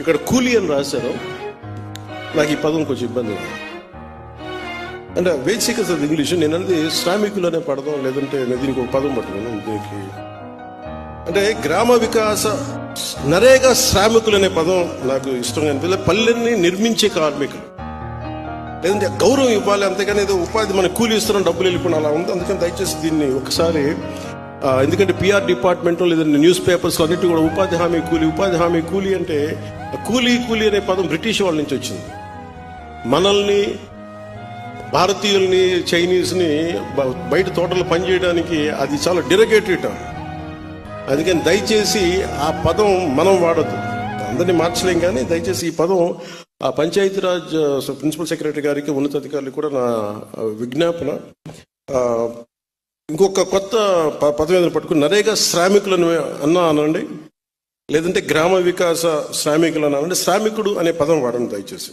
ఇక్కడ కూలి అని రాశారు. నాకు ఈ పదం కొంచెం ఇబ్బంది ఉంది. అంటే బేసిక్ అసలు ఇంగ్లీష్ నేను అనేది శ్రామికులు అనే పడదాం లేదంటే దీనికి ఒక పదం పట్టుకున్నాను దీనికి అంటే గ్రామ వికాస నరేగా శ్రామికులు అనే పదం నాకు ఇష్టం అనిపిస్తుంది పల్లెల్ని నిర్మించే కార్మికులు. లేదంటే గౌరవం ఇవ్వాలి అంతేగాని ఏదో ఉపాధి మన కూలి ఇస్తున్నాం డబ్బులు వెళ్ళిపోయిన అలా ఉంది. అందుకని దయచేసి దీన్ని ఒకసారి ఎందుకంటే పిఆర్ డిపార్ట్మెంట్ లేదంటే న్యూస్ పేపర్స్ అన్నిటి కూడా ఉపాధి హామీ కూలి ఉపాధి హామీ కూలి అంటే కూలీ కూలీ అనే పదం బ్రిటిష్ వాళ్ళ నుంచి వచ్చింది. మనల్ని భారతీయుల్ని చైనీస్ని బయట తోటలు పనిచేయడానికి అది చాలా డిరగేటరీ టర్మ్. అందుకని దయచేసి ఆ పదం మనం వాడద్దు. అందరినీ మార్చలేం కానీ దయచేసి ఈ పదం ఆ పంచాయతీరాజ్ ప్రిన్సిపల్ సెక్రటరీ గారికి ఉన్నతాధికారులకు కూడా నా విజ్ఞాపన ఇంకొక కొత్త పదవి పట్టుకుని నరేగా శ్రామికులను అన్నా అనండి. లేదంటే గ్రామ వికాస శ్రామికులు అనాలంటే శ్రామికుడు అనే పదం వాడండి దయచేసి.